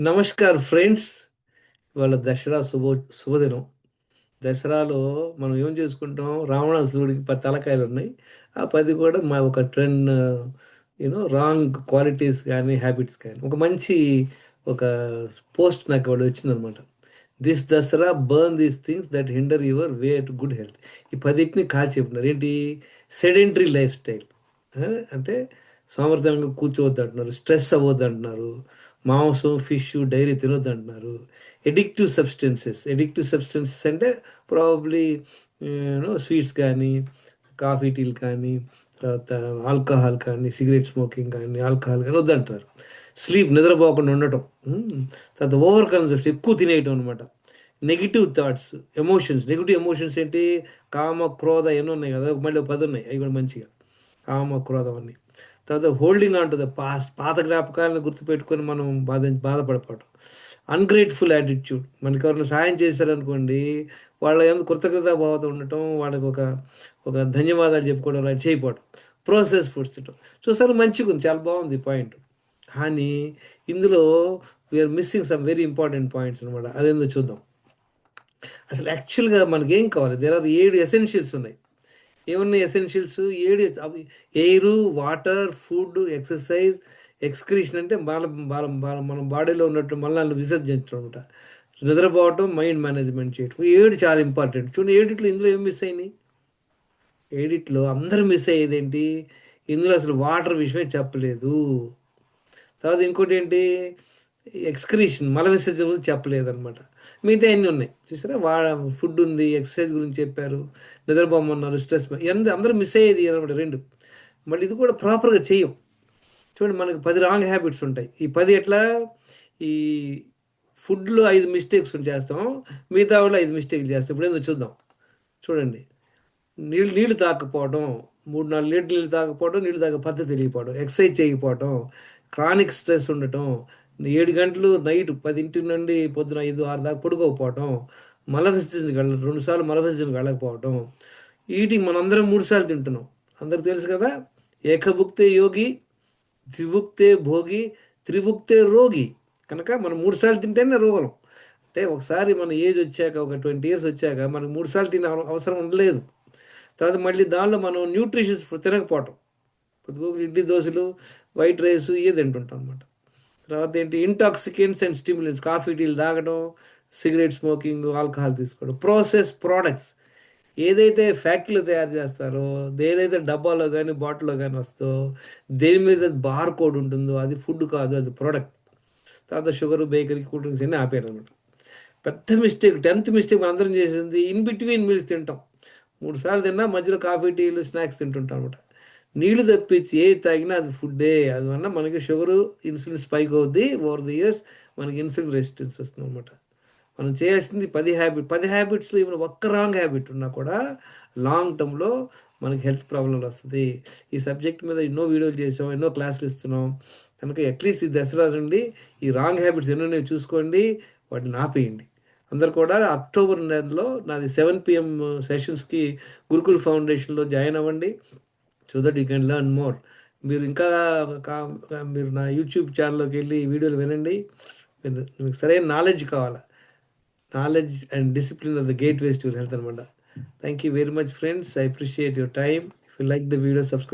Namaskar friends. ఇవాళ దసరా శుభ శుభదినం. దసరాలో మనం ఏం చేసుకుంటాం? రావణాసురుడికి పది తలకాయలు ఉన్నాయి. ఆ పది కూడా మా ఒక trend you know wrong qualities కానీ హ్యాబిట్స్ కానీ. ఒక మంచి ఒక పోస్ట్ నాకు ఇవాళ వచ్చిందనమాట this Dasara burn these things that hinder your way to good health ఈ పదిటిని కాల్ చెప్పినారు. ఏంటి? సెడెంటరీ లైఫ్ స్టైల్ అంటే సామర్థ్యంగా కూర్చోవద్దు అంటున్నారు స్ట్రెస్ అవ్వద్దు అంటున్నారు మాంసం ఫిష్ డైరీ తినొద్దు అంటున్నారు ఎడిక్టివ్ సబ్స్టెన్సెస్ ఎడిక్టివ్ సబ్స్టెన్సెస్ అంటే ప్రాబబ్లీ యూనో స్వీట్స్ కానీ కాఫీ టీలు కానీ తర్వాత ఆల్కహాల్ కానీ సిగరెట్ స్మోకింగ్ కానీ ఆల్కహాల్ కానీ వద్దంటారు. స్లీప్ నిద్రపోకుండా ఉండటం. Hmm. తర్వాత ఓవర్ కన్సెప్ట్ ఎక్కువ తినేయటం అనమాట negative thoughts emotions negative emotions ఏంటి? కామ క్రోధ ఎన్నో ఉన్నాయి కదా. మళ్ళీ పది ఉన్నాయి. అవి కూడా మంచిగా. కామ క్రోధం అన్నీ. తర్వాత holding on to the past పాత జ్ఞాపకాలను గుర్తుపెట్టుకొని మనం బాధ బాధపడిపోవటం. అన్గ్రేట్ఫుల్ యాటిట్యూడ్ మనకి ఎవరైనా సాయం చేశారనుకోండి వాళ్ళ ఎందుకు కృతజ్ఞత భావత ఉండటం వాళ్ళకి ఒక ఒక ధన్యవాదాలు చెప్పుకోవడం అలా చేయకపోవడం ప్రాసెస్ ఫుడ్స్ తింటాం. చూసారు మంచిగా ఉంది చాలా బాగుంది పాయింట్ కానీ ఇందులో we're missing some very important points అనమాట అదేందో చూద్దాం. అసలు యాక్చువల్గా మనకి ఏం కావాలి? దేర్ ఆర్ ఏడు ఎసెన్షియల్స్ ఉన్నాయి. ఏమున్నాయి ఎసెన్షియల్స్ ఏడు అవి air water food exercise excretion అంటే బాల బాల బాల మన బాడీలో ఉన్నట్టు మళ్ళీ విసర్జించడం అనమాట నిద్రపోవటం మైండ్ మేనేజ్మెంట్ చేయటం. ఏడు చాలా ఇంపార్టెంట్ చూడండి ఏడిట్లో ఇందులో ఏం మిస్ అయినాయి? ఏడిట్లో అందరూ మిస్ అయ్యేది ఏంటి? ఇందులో అసలు వాటర్ విషయమే చెప్పలేదు. తర్వాత ఇంకోటి ఏంటి? ఎక్స్క్రీషన్ మల విసర్జన గురించి చెప్పలేదన్నమాట. మిగతా అన్నీ ఉన్నాయి. చూసారా? వా ఫుడ్ ఉంది ఎక్సర్సైజ్ గురించి చెప్పారు నిద్రపోమన్నారు స్ట్రెస్ ఎంత అందరూ మిస్ అయ్యేది అనమాట రెండు. మళ్ళీ ఇది కూడా ప్రాపర్గా చేయం చూడండి మనకి పది రాంగ్ హ్యాబిట్స్ ఉంటాయి. ఈ పది ఎట్లా? ఈ ఫుడ్లో ఐదు మిస్టేక్స్ చేస్తాం మిగతా వాళ్ళు ఐదు మిస్టేక్లు చేస్తాం. ఇప్పుడు ఏందో చూద్దాం. చూడండి. నీళ్ళు నీళ్ళు తాకపోవడం మూడు నాలుగు లీటర్ నీళ్ళు తాకపోవడం నీళ్ళు తాగే పద్ధతి తెలియకపోవడం ఎక్సర్సైజ్ చేయకపోవడం క్రానిక్ స్ట్రెస్ ఉండటం ఏడు గంటలు నైట్ పదింటి నుండి పొద్దున ఐదు ఆరు దాకా పడుకోకపోవటం మల విసర్జనకి వెళ్ళ రెండుసార్లు వెళ్ళకపోవటం ఈటింగ్ మనందరం మూడుసార్లు తింటున్నాం. అందరికి తెలుసు కదా? ఏకభుక్తే యోగి ద్విభుక్తే భోగి త్రిభుక్తే రోగి. కనుక మనం మూడుసార్లు తింటేనే రోగం. అంటే ఒకసారి మన ఏజ్ వచ్చాక ఒక ట్వంటీ ఇయర్స్ వచ్చాక మనకు మూడుసార్లు తినే అవసరం ఉండలేదు. తర్వాత మళ్ళీ దానిలో మనం న్యూట్రిషన్స్ తినకపోవటం. పొద్దుగోకు ఇడ్లీ దోశలు వైట్ రైస్ ఇవే తింటుంటాం అనమాట తర్వాత ఏంటి ఇంటాక్సికెంట్స్ అండ్ స్టిమ్యులెంట్స్ కాఫీ టీలు తాగడం సిగరెట్ స్మోకింగ్ ఆల్కహాల్ తీసుకోవడం ప్రాసెస్ ప్రోడక్ట్స్ ఏదైతే ఫ్యాక్టరీలో తయారు చేస్తారో దేనైతే డబ్బాలో కానీ బాటిల్లో కానీ వస్తో దేని మీద బార్ కోడ్ ఉంటుందో అది ఫుడ్ కాదు అది ప్రోడక్ట్ తర్వాత షుగర్ బేకరీ కూల్ డ్రింక్స్ అన్నీ ఆపారు అనమాట పెద్ద మిస్టేక్ టెన్త్ మిస్టేక్ మనందరం చేసింది. ఇన్ బిట్వీన్ మీల్స్ తింటాం. మూడు సార్లు తిన్నా మధ్యలో కాఫీ టీలు స్నాక్స్ తింటుంటాం అనమాట నీళ్ళు తప్పించి ఏ తాగినా అది ఫుడ్డే. అది వల్ల మనకి షుగరు ఇన్సులిన్ స్పైక్ అవుద్ది ఓవర్ ది ఇయర్స్ మనకి ఇన్సులిన్ రెసిస్టెన్స్ వస్తుంది అనమాట మనం చేయాల్సింది పది హ్యాబిట్ పది హ్యాబిట్స్లో ఏమైనా ఒక్క రాంగ్ హ్యాబిట్ ఉన్నా కూడా లాంగ్ టర్మ్లో మనకి హెల్త్ ప్రాబ్లంలు వస్తుంది. ఈ సబ్జెక్ట్ మీద ఎన్నో వీడియోలు చేసాం ఎన్నో క్లాసులు ఇస్తున్నాం. కనుక అట్లీస్ట్ ఈ దసరా నుండి ఈ రాంగ్ హ్యాబిట్స్ ఎన్నో ఉన్నాయో చూసుకోండి వాటిని ఆపేయండి. అందరు కూడా అక్టోబర్ నెలలో నాది సెవెన్ పిఎం సెషన్స్కి గురుకుల్ ఫౌండేషన్లో జాయిన్ అవ్వండి. So that you can learn more మీరు ఇంకా మీరు నా యూట్యూబ్ ఛానల్లోకి వెళ్ళి వీడియోలు వినండి. మీకు సరైన నాలెడ్జ్ కావాలా? Knowledge and discipline of the gateways to health అనమాట thank you very much friends I appreciate your time if you like the video subscribe